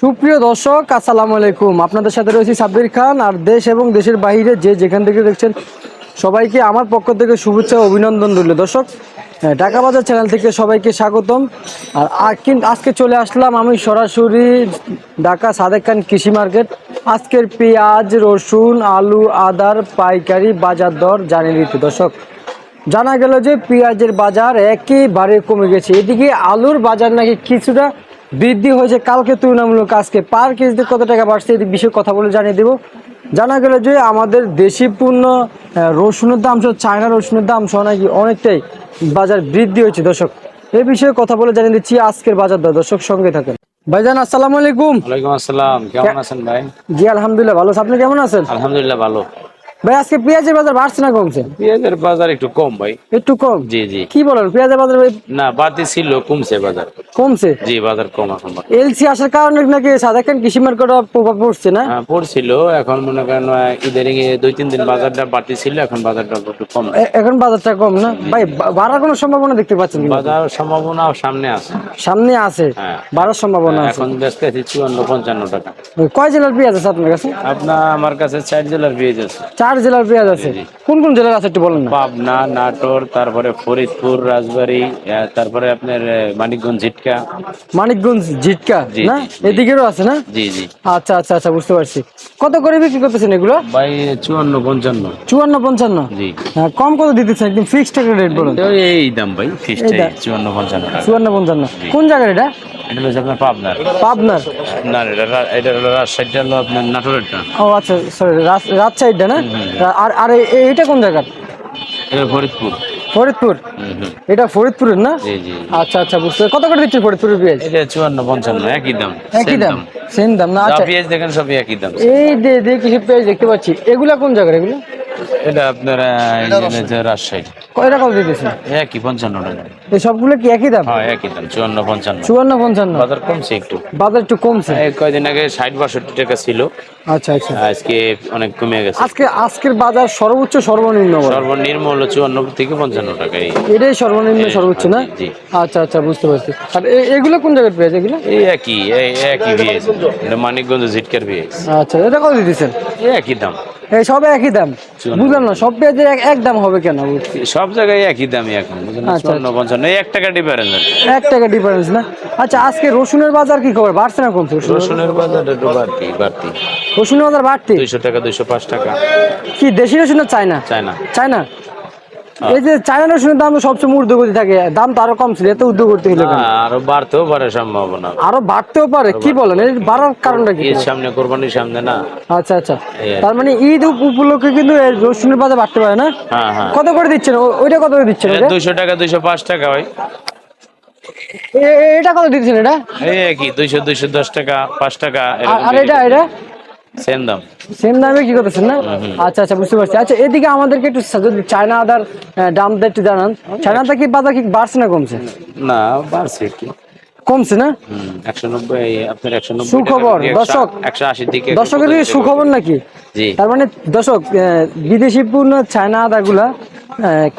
সুপ্রিয় দর্শক, আসসালামু আলাইকুম। আপনাদের সাথে রয়েছি সাব্বির খান আর দেশ এবং দেশের বাইরে যে যেখান থেকে দেখছেন সবাইকে আমার পক্ষ থেকে শুভেচ্ছা অভিনন্দন রইল। দর্শক ঢাকা বাজার চ্যানেল থেকে সবাইকে স্বাগতম। আর কিন্তু আজকে চলে আসলাম আমি সরাসরি ঢাকা সাদেক খান কৃষি মার্কেট। আজকের পেঁয়াজ, রসুন, আলু, আদার, পাইকারি, বাজার দর জানিয়ে দিতে দর্শক, জানা গেল যে পেঁয়াজের বাজার একেবারে কমে গেছে। এদিকে আলুর বাজার নাকি কিছুটা বৃদ্ধি হয়েছে কালকে তুলনামূলক আজকে। পার কেজিতে কত টাকা বাড়ছে এই বিষয়ে কথা বলে জানিয়ে দেব। জানা গেল যে আমাদের দেশি পণ্য আহ, রসুনের দাম সহ চায়না রসুনের দাম সহ নাকি অনেকটাই বাজার বৃদ্ধি হয়েছে। দর্শক এই বিষয়ে কথা বলে জানিয়ে দিচ্ছি আজকের বাজার দর। দর্শক সঙ্গে থাকেন। ভাইজান আসসালামু আলাইকুম। ওয়ালাইকুম আসসালাম। কেমন আছেন ভাই? জি আলহামদুলিল্লাহ ভালো। আপনি কেমন আছেন? আলহামদুলিল্লাহ ভালো। ভাই আজকে পেঁয়াজের বাজার বাড়ছে না কমছে? পেঁয়াজের বাজার একটু কম ভাই। একটু কম? জি জি। কি বলেন পেঁয়াজের বাজার ভাই? না ছিল কমছে বাজার। কমছে? জি বাজার কম এখন এলসি আসার কারণে নাকি খান কৃষি মার্কেটে প্রভাব পড়ছে না? হ্যাঁ, পড়ছিল এখন মনে করেন ইদারিং দুই তিন দিন বাজারটা বাড়তি ছিল এখন বাজারটা একটু কম। এখন বাজারটা কম না? ভাই বাড়ার কোনো সম্ভাবনা দেখতে পাচ্ছেন বাজার সম্ভাবনা সামনে আছে। সামনে আছে? হ্যাঁ। বাড়ার সম্ভাবনা আছে? এখন ব্যস্ত আছি চুয়ান্ন পঞ্চান্ন টাকা। কয় জেলার পেঁয়াজ আছে আপনার কাছে? আপনার আমার কাছে চার জেলার পেঁয়াজ আছে। চার জেলার পেঁয়াজ আছে। কোন কোন জেলার আছে একটু বলেন পাবনা নাটোর তারপরে ফরিদপুর রাজবাড়ী তারপরে আপনার মানিকগঞ্জ ঝিটকা। মানিকগঞ্জ জিটকা জি, না। এদিকেরও আছে না? জি জি। আচ্ছা আচ্ছা আচ্ছা বুঝতে পারছি। কত করে বিক্রি করতেছেন এগুলো? ভাই চুয়ান্ন পঞ্চান্ন। চুয়ান্ন পঞ্চান্ন? জি। হ্যাঁ কম কত দিতেছেন? একদম ফিক্সড একটা রেট বলুন। এই দাম ভাই ফিক্সড চুয়ান্ন পঞ্চান্ন চুয়ান্ন পঞ্চান্ন। কোন জায়গার এটা? এটা হচ্ছে আপনার পাবনার। পাবনার? না এটা এটা হলো রাজশাহীটা হলো আপনার নাটোরেরটা। ও আচ্ছা সরি রাজশাহীটা না? আর আর এইটা কোন জায়গার? এটা ফরিদপুর। ফরিদপুর? এটা ফরিদপুরের না? আচ্ছা আচ্ছা বুঝতে। কত করে দিচ্ছে ফরিদপুরের পেঁয়াজ? এটা চুয়ান্ন পঞ্চান্ন একই দাম একই দাম সেম দাম না? আচ্ছা। পেঁয়াজ দেখেন সবই একই দাম এই কিছু পেঁয়াজ দেখতে পাচ্ছি। এগুলা কোন জায়গার এগুলো? এটা আপনার আহ, যে রাজশাহী। কয়টা কত দিতেছে একই পঞ্চান্ন টাকা। এই সবগুলো কি একই দাম? হ্যাঁ একই দাম চুয়ান্ন পঞ্চান্ন। চুয়ান্ন পঞ্চান্ন। বাজার কমছে একটু। বাজার একটু কমছে? এই কয়দিন আগে ষাট বাষট্টি টাকা ছিল। আচ্ছা আচ্ছা। আজকে অনেক কমে গেছে। আজকে আজকের বাজার সর্বোচ্চ সর্বনিম্ন। সর্বনিম্ন হলো চুয়ান্ন থেকে পঞ্চান্ন টাকা এটাই সর্বনিম্ন সর্বোচ্চ না? আচ্ছা আচ্ছা বুঝতে পারছি। আর এগুলো কোন জায়গার পেঁয়াজ এগুলো? এই একই একই পেঁয়াজ এটা মানিকগঞ্জ ঝিটকার পেঁয়াজ আচ্ছা এটা কত দিতেছেন? এই একই দাম। এই সব একই দাম। বুঝলাম না সব পেঁয়াজের এক- এক দাম হবে কেন? সব জায়গায় একই দামই এখন বুঝলেন আচ্ছা, চুয়ান্ন পঞ্চান্ন এই এক টাকা ডিফারেন্স এক টাকা ডিফারেন্স না? আচ্ছা আজকে রসুনের বাজার কি খবর? বাড়ছে না কমছে? রসুনের বাজার? একটু বাড়তি বাড়তি। রসুনের বাজার বাড়তি? দুইশো টাকা দুইশো পাঁচ টাকা। কি দেশি রসুন না চায়না? চায় না চায়না? এই যে চায়না রসুনের দাম তো ঊর্ধ্বগতি থাকে দাম তো আরও কম ছিল এত ঊর্ধ্বগতি হলো কেন? আরও বাড়তেও পারে সম্ভাবনা। আরও বাড়তেও পারে কি বলেন? এর বাড়ার কারণটা কি? সামনে কোরবানির সামনে না। আচ্ছা আচ্ছা। কি। তার মানে ঈদ উপলক্ষে কিন্তু রসুনের বাজার বাড়তে পারে না? হ্যাঁ হ্যাঁ। কত করে দিচ্ছেন? ওইটা কত করে দিচ্ছেন দুইশো টাকা দুইশো পাঁচ টাকা হয় এটা কত দিচ্ছেন এটা? এই একই দুইশো দুইশো দশ টাকা পাঁচ টাকা আর- আর এটা এটা? সেম দাম। সেম দামে কি করতেছেন না? আচ্ছা আচ্ছা বুঝতে পারছি। আচ্ছা এদিকে আমাদেরকে একটু যদি চায়না আদার দামটা একটু জানান। চায়নাটা কি বাজার কি বাড়ছে না কমছে? না বাড়ছে একটু কমছে না? একশো নব্বই আপনার একশো নব্বই সুখবর, দর্শক। দর্শকের কি সুখবর নাকি? তার মানে দর্শক বিদেশি পূর্ণ চায়না আদাগুলা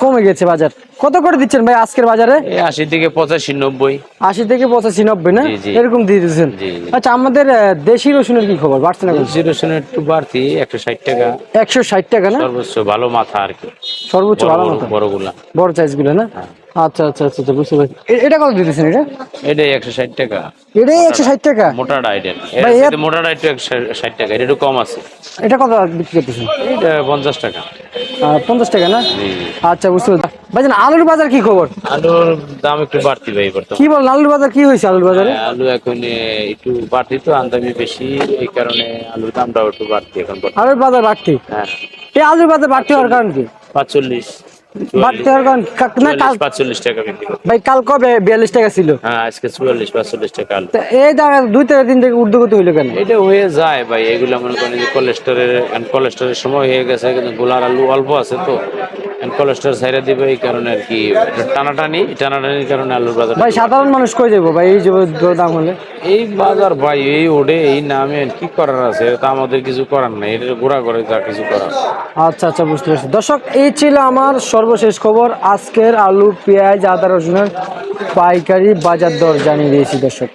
কমে গেছে বাজার। কত করে দিচ্ছেন ভাই আজকের বাজারে? আশি থেকে পঁচাশি নব্বই। আশি থেকে পঁচাশি নব্বই না। এরকম দিয়ে দিচ্ছেন। আচ্ছা আমাদের দেশি রসুনের কি খবর? বাড়ছে না জিরো রসুনের একটু বাড়তি একশো ষাট টাকা। একশো ষাট টাকা না? সর্বোচ্চ ভালো মাথা আর কি। সর্বোচ্চ ভালো বড়- মতো বড়গুলা। বড় সাইজগুলো না আচ্ছা আচ্ছা আচ্ছা আচ্ছা, বুঝতে পারছি। এটা কত দিতেছেন এটা? এটাই একশো ষাট টাকা। এটাই একশো ষাট টাকা? মোটাটা এর- মোটাটা একটু একশো ষাট টাকা এটা একটু কম আছে। এটা কত বিক্রি করতেছেন? এটা পঞ্চাশ টাকা। পঞ্চাশ টাকা না? আচ্ছা বুঝতে পারছি। ভাইজান আলুর বাজার কি খবর? আলুর দাম একটু বাড়তি ভাই বর্তমানে। কি বলেন আলুর বাজার কি হয়েছে আলুর বাজারে? আলু এখন একটু বাড়তি তো আমদামি বেশি এই কারণে আলুর দামটাও একটু বাড়তি এখন আলুর বাজার বাড়তি? হ্যাঁ। এই আলুর বাজার বাড়তি হওয়ার কারণ কি? পাঁচচল্লিশ বাড়তি হওয়ার কারণ না কাল পাঁচচল্লিশ টাকা বিক্রি ভাই কাল কবে বিয়াল্লিশ টাকা ছিল? হ্যাঁ আজকে চুয়াল্লিশ পাঁচচল্লিশ টাকা আলু। এই দাঁড়া দুই থেকে তিন থেকে ঊর্ধ্বগতি হইল কেন? এটা হয়ে যায় ভাই এগুলো মনে করেন যে কোলেস্টোরের কোলেস্টোরের সময় হয়ে গেছে কিন্তু গোলার আলু অল্প আছে তো। কোলেস্টোর সাইডে দিবে এই কারণে আর কি টানাটানি টানাটানির কারণে আলুর বাজার ভাই সাধারণ মানুষ কই যাব ভাই? এই যে দাম হলে। এই বাজার ভাই এই ওঠে এই নামে কি করার আছে? তা আমাদের কিছু করার নাই এটা ঘোরা করে যা কিছু করার আচ্ছা আচ্ছা বুঝতে পারছি। দর্শক এই ছিল আমার সর্বশেষ খবর। আজকের আলু পেঁয়াজ আদা রসুনের পাইকারি বাজার দর জানিয়ে দিয়েছি দর্শক।